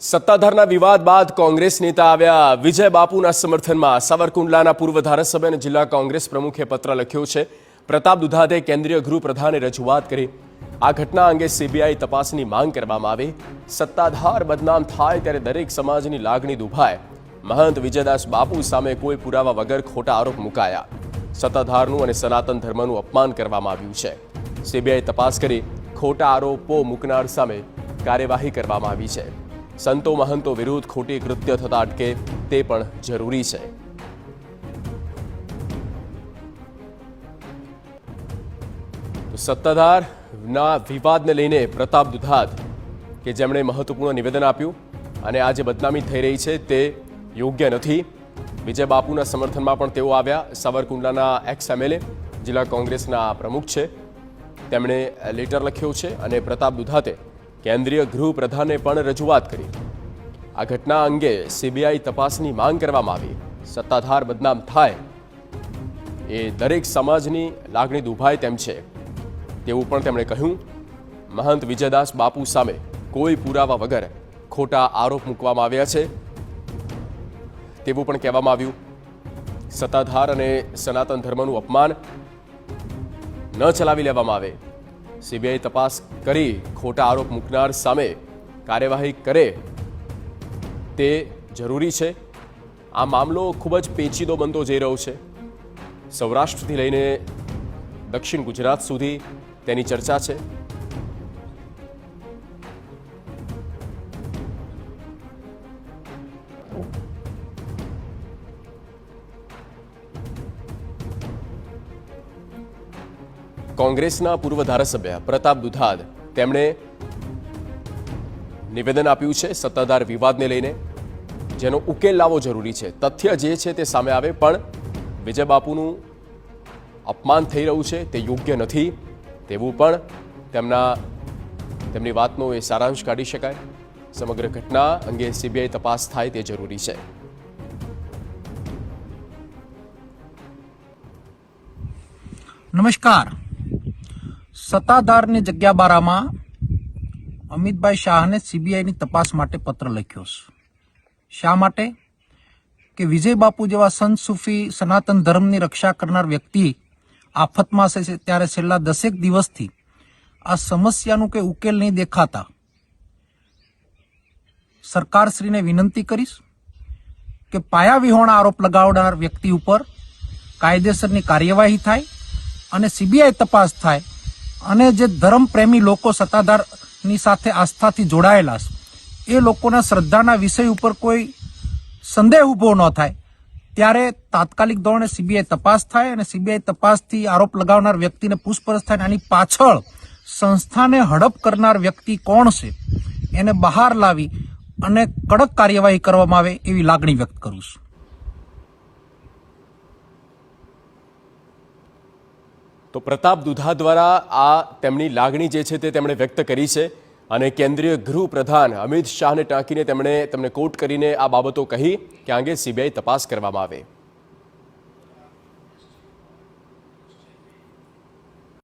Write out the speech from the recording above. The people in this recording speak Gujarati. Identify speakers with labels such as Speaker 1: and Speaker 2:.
Speaker 1: સત્તાધારના વિવાદ બાદ કોંગ્રેસ નેતા આવ્યા વિજય બાપુના સમર્થનમાં સાવરકુંડલાના પૂર્વ ધારાસભ્ય અને જિલ્લા કોંગ્રેસ પ્રમુખે પત્ર લખ્યો છે. પ્રતાપ દુધાતે કેન્દ્રીય ગૃહપ્રધાને રજૂઆત કરી. આ ઘટના અંગે સીબીઆઈ તપાસની માંગ કરવામાં આવે. સત્તાધાર બદનામ થાય ત્યારે દરેક સમાજની લાગણી દુભાય. મહંત વિજયદાસ બાપુ સામે કોઈ પુરાવા વગર ખોટા આરોપ મુકાયા. સત્તાધારનું અને સનાતન ધર્મનું અપમાન કરવામાં આવ્યું છે. સીબીઆઈ તપાસ કરી, ખોટા આરોપો મૂકનાર સામે કાર્યવાહી કરવામાં આવી છે. સંતો મહંતો વિરુદ્ધ ખોટી કૃત્ય થતા અટકે તે પણ જરૂરી છે. સત્તાધારના વિવાદને લઈને પ્રતાપ દુધાત, કે જેમણે મહત્વપૂર્ણ નિવેદન આપ્યું અને આ જે બદનામી થઈ રહી છે તે યોગ્ય નથી. વિજય બાપુના સમર્થનમાં પણ તેઓ આવ્યા. સાવરકુંડલાના એક્સ એમએલએ જિલ્લા કોંગ્રેસના પ્રમુખ છે. તેમણે લેટર લખ્યો છે અને પ્રતાપ દુધાતે કેન્દ્રીય ગૃહપ્રધાને પણ રજૂઆત કરી. આ ઘટના અંગે સીબીઆઈ તપાસની માંગ કરવામાં આવી. સત્તાધાર બદનામ થાય. એ દરેક સમાજની લાગણી દુભાય તેમ છે. તેવું પણ તેમણે કહ્યું. મહંત વિજયદાસ બાપુ સામે કોઈ પુરાવા વગર ખોટા આરોપ મૂકવામાં આવ્યા છે. તેવું પણ કહેવામાં આવ્યું. સત્તાધાર અને સનાતન ધર્મનું અપમાન ન ચલાવી લેવામાં આવે. સીબીઆઈ તપાસ કરી ખોટા આરોપ મૂકનાર સામે કાર્યવાહી કરે તે જરૂરી છે. આ મામલો ખૂબ જ પેચીદો બનતો જઈ રહ્યો છે. સૌરાષ્ટ્રથી લઈને દક્ષિણ ગુજરાત સુધી તેની ચર્ચા છે. કોંગ્રેસના પૂર્વ ધારાસભ્ય પ્રતાપ દુધાદ તેમણે નિવેદન આપ્યું છે સત્તાધાર વિવાદને લઈને. જેનો ઉકેલ લાવવો જરૂરી છે. તથ્ય જે છે તે સામે આવે, પણ વિજય બાપુનું અપમાન થઈ રહ્યું છે, તે યોગ્ય નથી. તેવું પણ તેમના, તેમની વાતનો એ સારાંશ કાઢી શકાય. સમગ્ર ઘટના અંગે સીબીઆઈ તપાસ થાય તે જરૂરી છે.
Speaker 2: નમસ્કાર. સત્તાધારની જગ્યા બારામાં અમિતભાઈ શાહને સીબીઆઈની તપાસ માટે પત્ર લખ્યો છે. શા માટે? કે વિજય બાપુ જેવા સંત સૂફી સનાતન ધર્મની રક્ષા કરનાર વ્યક્તિ આફતમાં છે ત્યારે છેલ્લા દસેક દિવસથી આ સમસ્યાનું કે ઉકેલ નહીં દેખાતા. સરકારશ્રીને વિનંતી કરીશ કે પાયા વિહોણા આરોપ લગાવનાર વ્યક્તિ ઉપર કાયદેસરની કાર્યવાહી થાય અને સીબીઆઈ તપાસ થાય અને જે ધર્મપ્રેમી લોકો સત્તાધારની સાથે આસ્થાથી જોડાયેલા છે, એ લોકોના શ્રદ્ધાના વિષય ઉપર કોઈ સંદેહ ઊભો ન થાય. ત્યારે તાત્કાલિક ધોરણે સીબીઆઈ તપાસ થાય અને સીબીઆઈ તપાસથી આરોપ લગાવનાર વ્યક્તિને પૂછપરછ થાય આની પાછળ સંસ્થાને હડપ કરનાર વ્યક્તિ કોણ છે, એને બહાર લાવી અને કડક કાર્યવાહી કરવામાં આવે એવી લાગણી વ્યક્ત કરું છું.
Speaker 1: તો પ્રતાપ દુધા દ્વારા આ તેમની લાગણી જે છે તે તેમણે વ્યક્ત કરી છે અને કેન્દ્રીય ગૃહ પ્રધાન અમિત શાહને ટાંકીને તેમણે તેમને કોટ કરીને આ બાબતો કહી કે આ અંગે સીબીઆઈ તપાસ કરવામાં આવે.